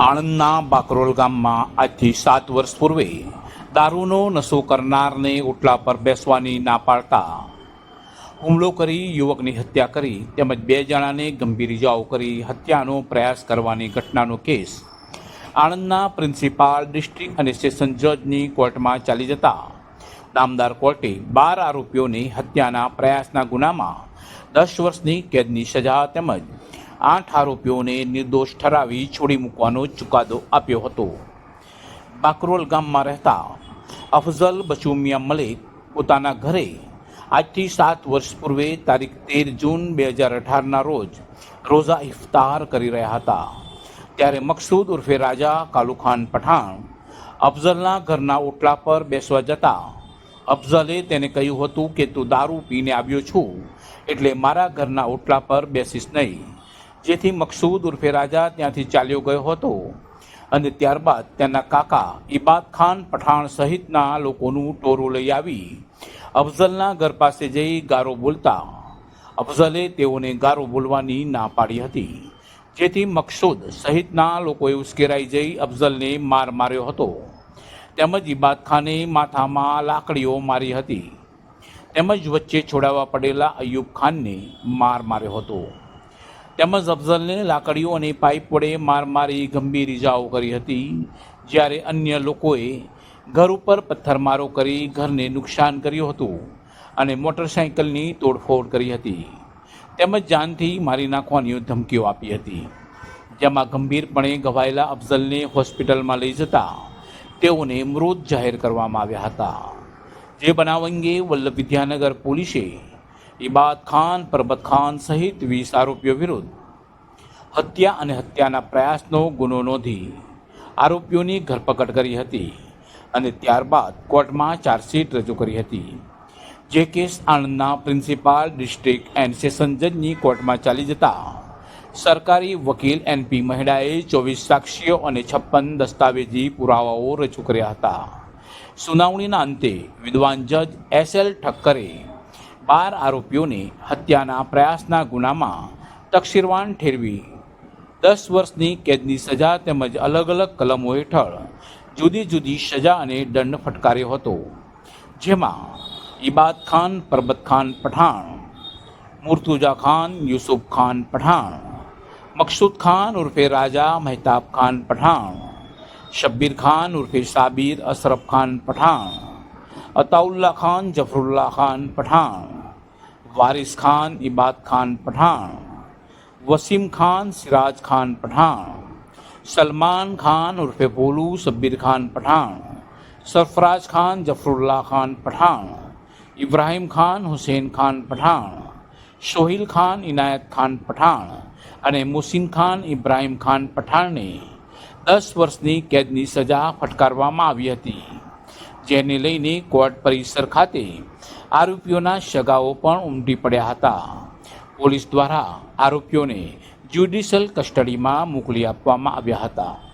આણંદના બાકરોલ ગામમાં આજથી સાત વર્ષ પૂર્વે દારૂનો નશો કરનારને ઓટલા પર બેસવાની ના પાડતા હુમલો કરી યુવકની હત્યા કરી તેમજ બે જણાને ગંભીર ઇજાઓ કરી હત્યાનો પ્રયાસ કરવાની ઘટનાનો કેસ આણંદના પ્રિન્સિપાલ ડિસ્ટ્રિક્ટ અને સેશન જજની કોર્ટમાં ચાલી જતા નામદાર કોર્ટે બાર આરોપીઓને હત્યાના પ્રયાસના ગુનામાં દસ વર્ષની કેદની સજા તેમજ આઠ આરોપીઓને નિર્દોષ ઠરાવી છોડી મૂકવાનો ચુકાદો આપ્યો હતો. બાકરોલ ગામમાં રહેતા અફઝલ બચુમિયા મલિક પોતાના ઘરે આજથી સાત વર્ષ પૂર્વે તારીખ તેર જૂન બે હજાર અઢારના રોજ રોઝા ઇફતાર કરી રહ્યા હતા. ત્યારે મકસૂદ ઉર્ફે રાજા કાલુખાન પઠાણ અફઝલના ઘરના ઓટલા પર બેસવા જતા અફઝલે તેને કહ્યું હતું કે, તું દારૂ પીને આવ્યો છું, એટલે મારા ઘરના ઓટલા પર બેસીશ નહીં. જેથી મકસૂદ ઉર્ફે રાજા ત્યાંથી ચાલ્યો ગયો હતો. અને ત્યારબાદ તેના કાકા ઇબાદ ખાન પઠાણ સહિતના લોકોનું ટોરું લઈ આવી. અફઝલના ઘર પાસે જઈ ગારો બોલતા. અફઝલે તેઓને ગારો બોલવાની ના પાડી હતી. જેથી મકસૂદ સહિતના લોકોએ ઉશ્કેરાઈ જઈ અફઝલને માર માર્યો હતો. તેમજ ઇબાદ ખાને માથામાં લાકડીઓ મારી હતી. તેમજ વચ્ચે છોડાવવા પડેલા અયુબ ખાનને માર માર્યો હતો. તેમજ અફઝલને લાકડીઓ અને પાઇપ વડે માર મારી ગંભીર ઇજાઓ કરી હતી. જ્યારે અન્ય લોકોએ ઘર ઉપર પથ્થરમારો કરી ઘરને નુકસાન કર્યું હતું અને મોટરસાઇકલની તોડફોડ કરી હતી. તેમજ જાનથી મારી નાખવાની ધમકીઓ આપી હતી. જેમાં ગંભીરપણે ઘવાયેલા અફઝલને હોસ્પિટલમાં લઈ જતા તેઓને મૃત જાહેર કરવામાં આવ્યા હતા. જે બનાવ અંગે વલ્લભ વિદ્યાનગર પોલીસે ઇબાદ ખાન, પરબત ખાન સહિત વીસ આરોપીઓ વિરુદ્ધ હત્યા અને હત્યાના પ્રયાસનો ગુનો નોંધી આરોપીઓની ધરપકડ કરી હતી અને ત્યારબાદ કોર્ટમાં ચાર્જશીટ રજૂ કરી હતી. જે કેસ આણંદના પ્રિન્સિપાલ ડિસ્ટ્રિક્ટ એન્ડ સેશન જજની કોર્ટમાં ચાલી જતા સરકારી વકીલ એનપી મહેડાએ ચોવીસ સાક્ષીઓ અને છપ્પન દસ્તાવેજી પુરાવાઓ રજૂ કર્યા હતા. સુનાવણીના અંતે વિદ્વાન જજ એસ એલ ઠક્કરે બાર આરોપીઓને હત્યાના પ્રયાસના ગુનામાં તકશીરવાન ઠેરવી. દસ વર્ષની કેદની સજા તેમજ અલગ અલગ કલમો હેઠળ જુદી જુદી સજા અને દંડ ફટકાર્યો હતો. જેમાં ઇબાદ ખાન, પરબત ખાન પઠાણ, મુર્તુજા ખાન, યુસુફ ખાન પઠાણ, મકસૂદ ખાન ઉર્ફે રાજા, મહેતાબ ખાન પઠાણ, શબ્બીર ખાન ઉર્ફે સાબીર, અશરફ ખાન પઠાણ, અતાઉલ્લા ખાન, જફરુલ્લા ખાન પઠાણ વારિસ ખાન ઇબાદ ખાન પઠાણ વસીમ ખાન સિરાજ ખાન પઠાણ સલમાન ખાન ઉર્ફે ભોલુ શબ્બીર ખાન પઠાણ સરફરાજ ખાન જફરુલ્લા ખાન પઠાણ ઇબ્રાહિમ ખાન હુસૈન ખાન પઠાણ સોહિલ ખાન ઇનાયત ખાન પઠાણ અને મોસીન ખાન ઇબ્રાહિમ ખાન પઠાણને દસ વર્ષની કેદની સજા ફટકારવામાં આવી હતી જેને લઈને કોર્ટ પરિસર ખાતે આરોપીઓના સગાઓ પણ ઉમટી પડ્યા હતા. પોલીસ દ્વારા આરોપીઓને જ્યુડિશિયલ કસ્ટડીમાં મોકલી આપવામાં આવ્યા હતા.